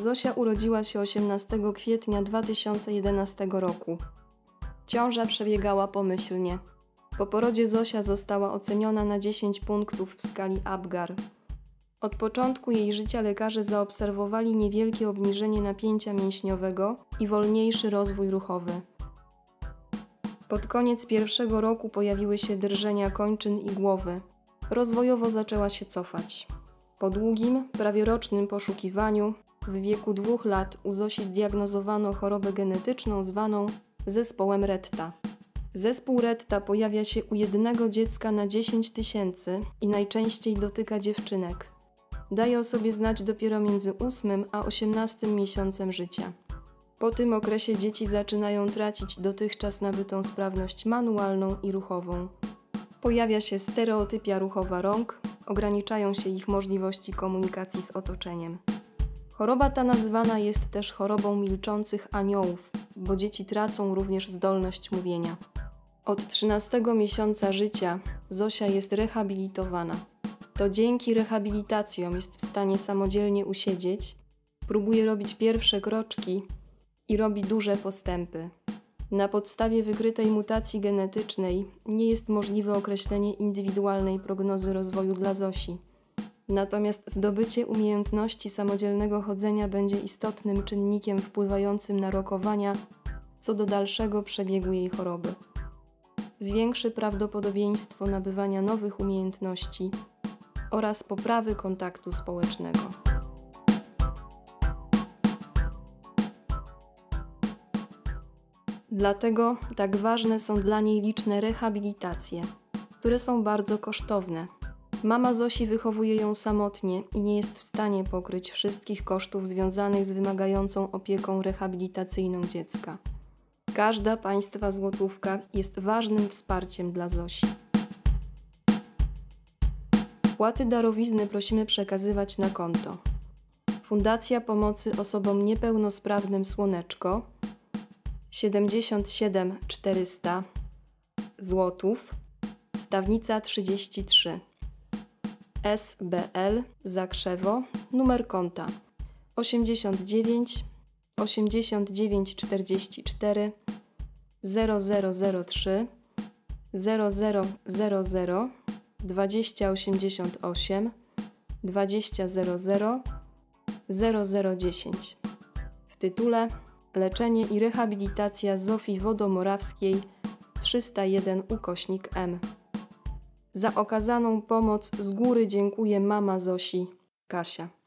Zosia urodziła się 18 kwietnia 2011 roku. Ciąża przebiegała pomyślnie. Po porodzie Zosia została oceniona na 10 punktów w skali Apgar. Od początku jej życia lekarze zaobserwowali niewielkie obniżenie napięcia mięśniowego i wolniejszy rozwój ruchowy. Pod koniec pierwszego roku pojawiły się drżenia kończyn i głowy. Rozwojowo zaczęła się cofać. Po długim, prawie rocznym poszukiwaniu, w wieku dwóch lat u Zosi zdiagnozowano chorobę genetyczną zwaną zespołem Retta. Zespół Retta pojawia się u jednego dziecka na 10 tysięcy i najczęściej dotyka dziewczynek. Daje o sobie znać dopiero między 8 a 18 miesiącem życia. Po tym okresie dzieci zaczynają tracić dotychczas nabytą sprawność manualną i ruchową. Pojawia się stereotypia ruchowa rąk, ograniczają się ich możliwości komunikacji z otoczeniem. Choroba ta nazywana jest też chorobą milczących aniołów, bo dzieci tracą również zdolność mówienia. Od 13 miesiąca życia Zosia jest rehabilitowana. To dzięki rehabilitacjom jest w stanie samodzielnie usiedzieć, próbuje robić pierwsze kroczki i robi duże postępy. Na podstawie wykrytej mutacji genetycznej nie jest możliwe określenie indywidualnej prognozy rozwoju dla Zosi. Natomiast zdobycie umiejętności samodzielnego chodzenia będzie istotnym czynnikiem wpływającym na rokowania co do dalszego przebiegu jej choroby. Zwiększy prawdopodobieństwo nabywania nowych umiejętności oraz poprawy kontaktu społecznego. Dlatego tak ważne są dla niej liczne rehabilitacje, które są bardzo kosztowne. Mama Zosi wychowuje ją samotnie i nie jest w stanie pokryć wszystkich kosztów związanych z wymagającą opieką rehabilitacyjną dziecka. Każda państwa złotówka jest ważnym wsparciem dla Zosi. Płaty darowizny prosimy przekazywać na konto. Fundacja Pomocy Osobom Niepełnosprawnym Słoneczko 77 400 złotów, stawnica 33 SBL Zakrzewo, numer konta 89 89 44 0003 0000 2088 2000 0010 w tytule Leczenie i rehabilitacja Zofii Wodomorawskiej 301 ukośnik M. Za okazaną pomoc z góry dziękuję mama Zosi, Kasia.